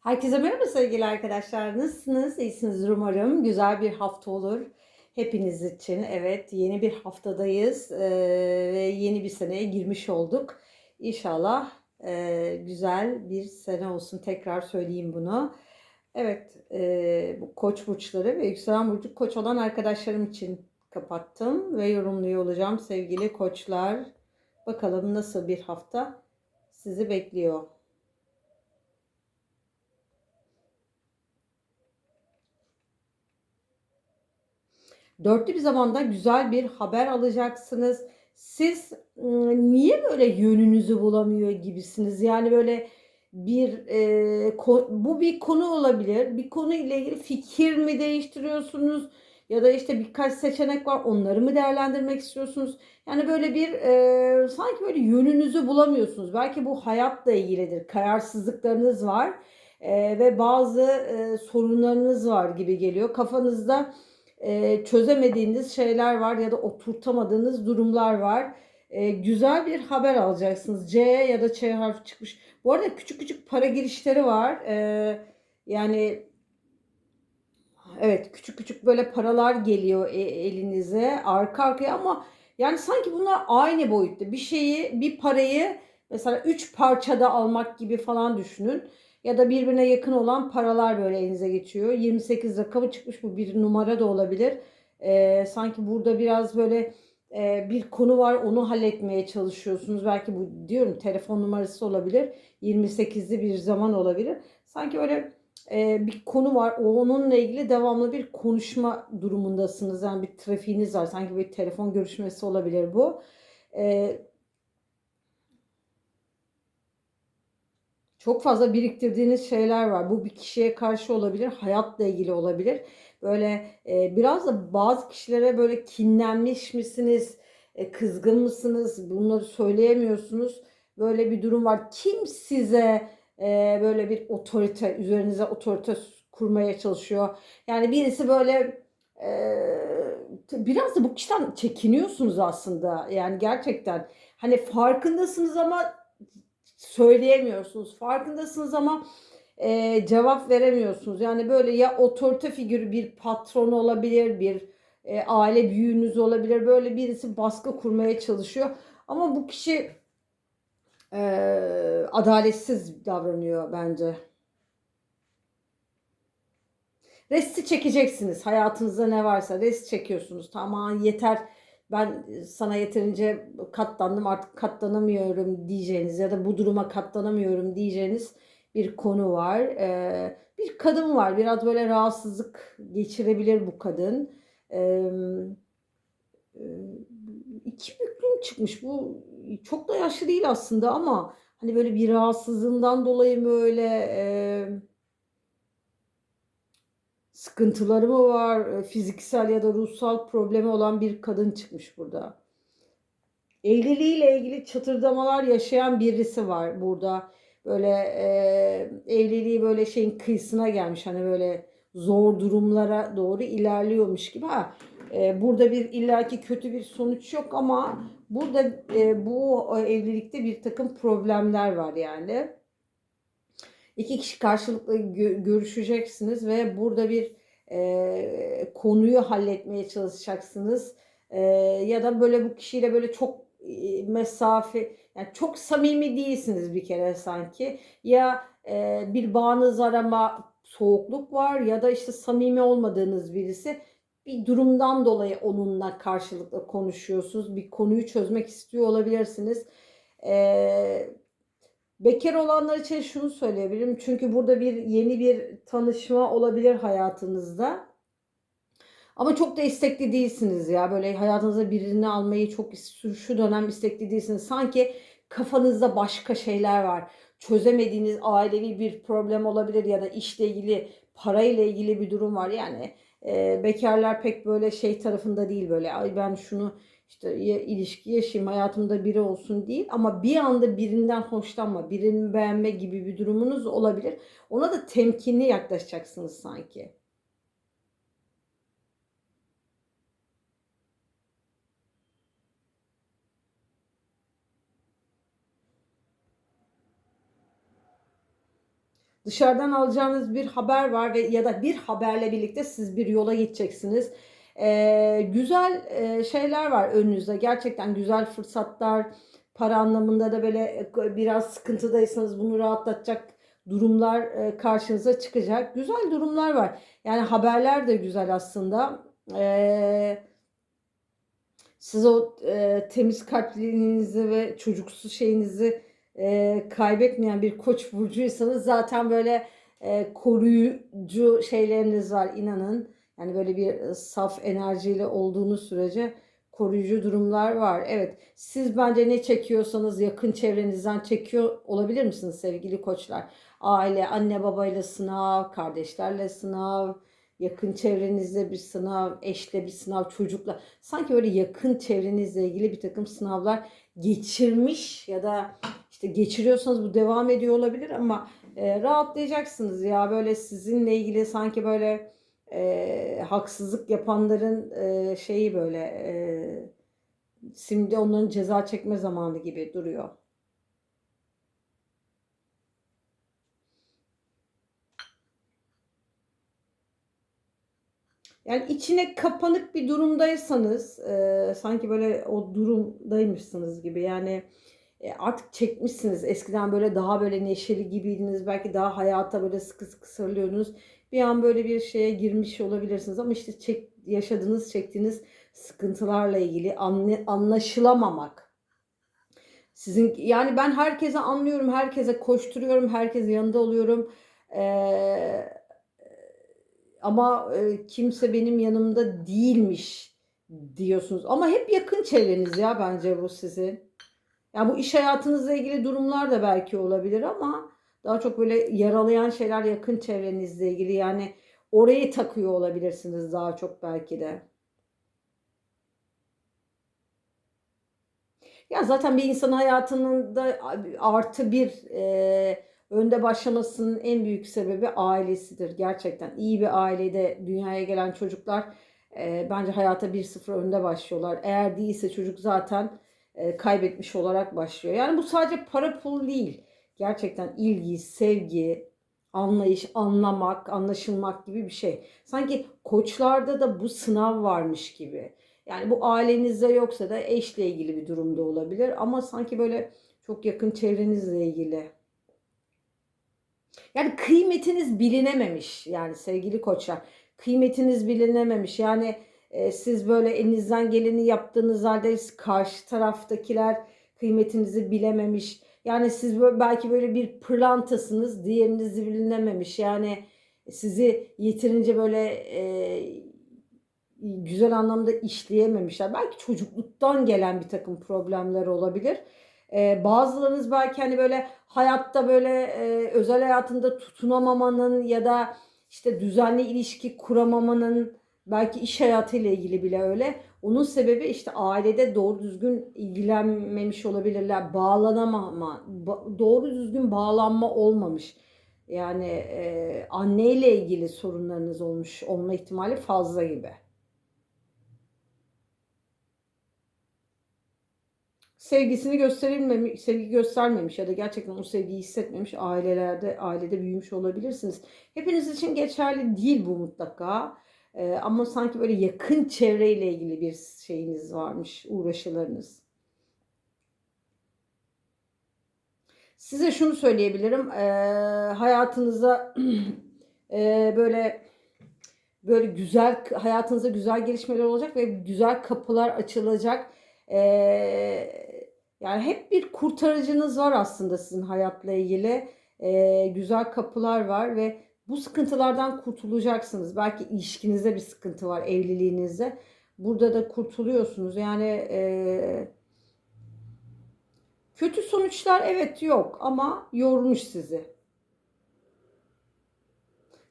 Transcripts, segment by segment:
Herkese merhaba sevgili arkadaşlar. Nasılsınız? İyisiniz umarım. Güzel bir hafta olur. Hepiniz için. Evet yeni bir haftadayız ee, ve yeni bir seneye girmiş olduk. İnşallah e, güzel bir sene olsun. Tekrar söyleyeyim bunu. Evet e, bu koç burçları ve yükselen burcu koç olan arkadaşlarım için kapattım ve yorumluyor olacağım sevgili koçlar. Bakalım nasıl bir hafta sizi bekliyor. Dörtlü bir zamanda güzel bir haber alacaksınız. Siz ıı, niye böyle yönünüzü bulamıyor gibisiniz? Yani böyle bir e, bu bir konu olabilir. Bir konu ile ilgili fikir mi değiştiriyorsunuz? Ya da işte birkaç seçenek var. Onları mı değerlendirmek istiyorsunuz? Yani böyle bir e, sanki böyle yönünüzü bulamıyorsunuz. Belki bu hayatla ilgilidir. Kararsızlıklarınız var. E, ve bazı e, sorunlarınız var gibi geliyor. Kafanızda e, çözemediğiniz şeyler var ya da oturtamadığınız durumlar var. E, güzel bir haber alacaksınız. C ya da Ç harfi çıkmış. Bu arada küçük küçük para girişleri var. E, yani evet küçük küçük böyle paralar geliyor e, elinize arka arkaya ama yani sanki bunlar aynı boyutta. Bir şeyi, bir parayı mesela 3 parçada almak gibi falan düşünün ya da birbirine yakın olan paralar böyle elinize geçiyor. 28 rakamı çıkmış bu bir numara da olabilir. Ee, sanki burada biraz böyle e, bir konu var onu halletmeye çalışıyorsunuz. Belki bu diyorum telefon numarası olabilir. 28'li bir zaman olabilir. Sanki öyle e, bir konu var. Onunla ilgili devamlı bir konuşma durumundasınız. Yani bir trafiğiniz var. Sanki bir telefon görüşmesi olabilir bu. E, çok fazla biriktirdiğiniz şeyler var. Bu bir kişiye karşı olabilir, hayatla ilgili olabilir. Böyle e, biraz da bazı kişilere böyle kinlenmiş misiniz, e, kızgın mısınız? Bunları söyleyemiyorsunuz. Böyle bir durum var. Kim size e, böyle bir otorite, üzerinize otorite kurmaya çalışıyor? Yani birisi böyle e, biraz da bu kişiden çekiniyorsunuz aslında. Yani gerçekten hani farkındasınız ama söyleyemiyorsunuz. Farkındasınız ama e, cevap veremiyorsunuz. Yani böyle ya otorite figürü bir patron olabilir, bir e, aile büyüğünüz olabilir. Böyle birisi baskı kurmaya çalışıyor. Ama bu kişi e, adaletsiz davranıyor bence. Resti çekeceksiniz. Hayatınızda ne varsa rest çekiyorsunuz. Tamam yeter ben sana yeterince katlandım artık katlanamıyorum diyeceğiniz ya da bu duruma katlanamıyorum diyeceğiniz bir konu var. Ee, bir kadın var biraz böyle rahatsızlık geçirebilir bu kadın. Ee, iki büklüm çıkmış bu çok da yaşlı değil aslında ama hani böyle bir rahatsızlığından dolayı böyle e, sıkıntıları mı var, e, fiziksel ya da ruhsal problemi olan bir kadın çıkmış burada. Evliliğiyle ilgili çatırdamalar yaşayan birisi var burada. Böyle e, evliliği böyle şeyin kıyısına gelmiş. Hani böyle zor durumlara doğru ilerliyormuş gibi. Ha, e, burada bir illaki kötü bir sonuç yok ama burada e, bu evlilikte bir takım problemler var yani. İki kişi karşılıklı görüşeceksiniz ve burada bir e, konuyu halletmeye çalışacaksınız. E, ya da böyle bu kişiyle böyle çok e, mesafe yani çok samimi değilsiniz bir kere sanki. Ya e, bir bağınız arama soğukluk var ya da işte samimi olmadığınız birisi bir durumdan dolayı onunla karşılıklı konuşuyorsunuz. Bir konuyu çözmek istiyor olabilirsiniz. Ee, Bekar olanlar için şunu söyleyebilirim. Çünkü burada bir yeni bir tanışma olabilir hayatınızda. Ama çok da istekli değilsiniz ya. Böyle hayatınıza birini almayı çok şu dönem istekli değilsiniz. Sanki kafanızda başka şeyler var. Çözemediğiniz ailevi bir problem olabilir ya da işle ilgili, parayla ilgili bir durum var. Yani e, bekarlar pek böyle şey tarafında değil böyle. Ay ben şunu işte ilişki yaşayayım hayatımda biri olsun değil ama bir anda birinden hoşlanma, birini beğenme gibi bir durumunuz olabilir. Ona da temkinli yaklaşacaksınız sanki. Dışarıdan alacağınız bir haber var ve ya da bir haberle birlikte siz bir yola gideceksiniz. Ee, güzel e, şeyler var önünüzde. Gerçekten güzel fırsatlar, para anlamında da böyle e, biraz sıkıntıdaysanız bunu rahatlatacak durumlar e, karşınıza çıkacak. Güzel durumlar var. Yani haberler de güzel aslında. Ee, siz o e, temiz kalpliliğinizi ve çocuksu şeyinizi e, kaybetmeyen bir koç burcuysanız zaten böyle e, koruyucu şeyleriniz var inanın. Yani böyle bir saf enerjiyle olduğunuz sürece koruyucu durumlar var. Evet siz bence ne çekiyorsanız yakın çevrenizden çekiyor olabilir misiniz sevgili koçlar? Aile, anne babayla sınav, kardeşlerle sınav, yakın çevrenizde bir sınav, eşle bir sınav, çocukla. Sanki böyle yakın çevrenizle ilgili bir takım sınavlar geçirmiş ya da işte geçiriyorsanız bu devam ediyor olabilir ama e, rahatlayacaksınız ya böyle sizinle ilgili sanki böyle e, haksızlık yapanların e, şeyi böyle e, şimdi onların ceza çekme zamanı gibi duruyor. Yani içine kapanık bir durumdaysanız e, sanki böyle o durumdaymışsınız gibi yani e, artık çekmişsiniz. Eskiden böyle daha böyle neşeli gibiydiniz. Belki daha hayata böyle sıkı sıkı sarılıyordunuz. Bir an böyle bir şeye girmiş olabilirsiniz ama işte çek, yaşadığınız, çektiğiniz sıkıntılarla ilgili anla, anlaşılamamak. Sizin yani ben herkese anlıyorum, herkese koşturuyorum, herkese yanında oluyorum. Ee, ama e, kimse benim yanımda değilmiş diyorsunuz. Ama hep yakın çevreniz ya bence bu sizin. Ya bu iş hayatınızla ilgili durumlar da belki olabilir ama daha çok böyle yaralayan şeyler yakın çevrenizle ilgili. Yani orayı takıyor olabilirsiniz daha çok belki de. Ya zaten bir insan hayatının da artı bir e, önde başlamasının en büyük sebebi ailesidir. Gerçekten iyi bir ailede dünyaya gelen çocuklar e, bence hayata bir sıfır önde başlıyorlar. Eğer değilse çocuk zaten e, kaybetmiş olarak başlıyor. Yani bu sadece para pul değil. Gerçekten ilgi, sevgi, anlayış, anlamak, anlaşılmak gibi bir şey. Sanki koçlarda da bu sınav varmış gibi. Yani bu ailenizde yoksa da eşle ilgili bir durumda olabilir ama sanki böyle çok yakın çevrenizle ilgili. Yani kıymetiniz bilinememiş yani sevgili koçlar. Kıymetiniz bilinememiş. Yani e, siz böyle elinizden geleni yaptığınız halde karşı taraftakiler kıymetinizi bilememiş. Yani siz böyle, belki böyle bir pırlantasınız, diğerinizi bilinememiş. Yani sizi yeterince böyle e, güzel anlamda işleyememişler. Belki çocukluktan gelen bir takım problemler olabilir. Ee, bazılarınız belki hani böyle hayatta böyle e, özel hayatında tutunamamanın ya da işte düzenli ilişki kuramamanın belki iş hayatıyla ilgili bile öyle. Onun sebebi işte ailede doğru düzgün ilgilenmemiş olabilirler. Bağlanamama, doğru düzgün bağlanma olmamış. Yani e, anneyle ilgili sorunlarınız olmuş olma ihtimali fazla gibi. sevgisini gösterilmemiş, sevgi göstermemiş ya da gerçekten o sevgiyi hissetmemiş ailelerde, ailede büyümüş olabilirsiniz. Hepiniz için geçerli değil bu mutlaka. Ee, ama sanki böyle yakın çevreyle ilgili bir şeyiniz varmış, uğraşılarınız. Size şunu söyleyebilirim. Ee, hayatınıza e, böyle böyle güzel hayatınızda güzel gelişmeler olacak ve güzel kapılar açılacak. Ee, yani hep bir kurtarıcınız var aslında sizin hayatla ilgili. Ee, güzel kapılar var ve bu sıkıntılardan kurtulacaksınız. Belki ilişkinizde bir sıkıntı var, evliliğinizde. Burada da kurtuluyorsunuz. Yani e, kötü sonuçlar evet yok ama yormuş sizi.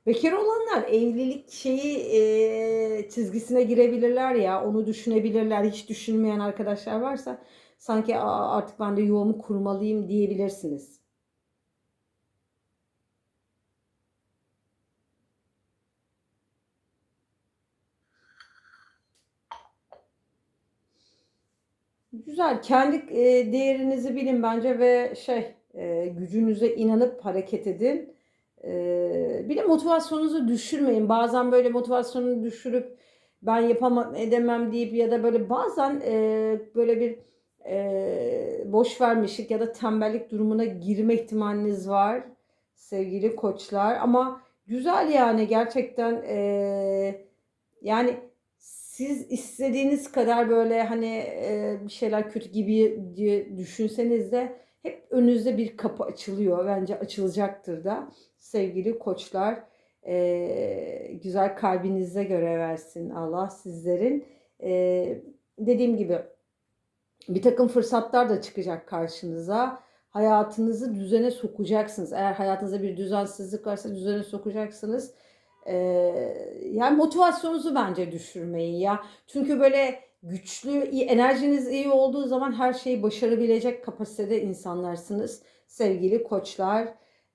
Bekar olanlar evlilik şeyi e, çizgisine girebilirler ya, onu düşünebilirler. Hiç düşünmeyen arkadaşlar varsa sanki artık ben de yuvamı kurmalıyım diyebilirsiniz. Güzel. Kendi e, değerinizi bilin bence ve şey e, gücünüze inanıp hareket edin. Ee, bir de motivasyonunuzu düşürmeyin. Bazen böyle motivasyonunu düşürüp ben yapamam edemem deyip ya da böyle bazen e, böyle bir e, boş vermişlik ya da tembellik durumuna girme ihtimaliniz var sevgili koçlar. Ama güzel yani gerçekten e, yani siz istediğiniz kadar böyle hani e, bir şeyler kötü gibi diye düşünseniz de hep önünüzde bir kapı açılıyor. Bence açılacaktır da sevgili koçlar. E, güzel kalbinize göre versin Allah sizlerin. E, dediğim gibi bir takım fırsatlar da çıkacak karşınıza. Hayatınızı düzene sokacaksınız. Eğer hayatınızda bir düzensizlik varsa düzene sokacaksınız. Ee, yani motivasyonunuzu bence düşürmeyin ya. Çünkü böyle güçlü, enerjiniz iyi olduğu zaman her şeyi başarabilecek kapasitede insanlarsınız. Sevgili koçlar.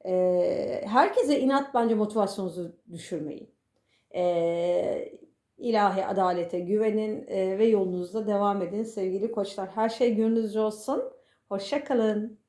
Ee, herkese inat bence motivasyonunuzu düşürmeyin. Ee, ilahi adalete güvenin e, ve yolunuzda devam edin sevgili koçlar. Her şey gönlünüzce olsun. Hoşça kalın.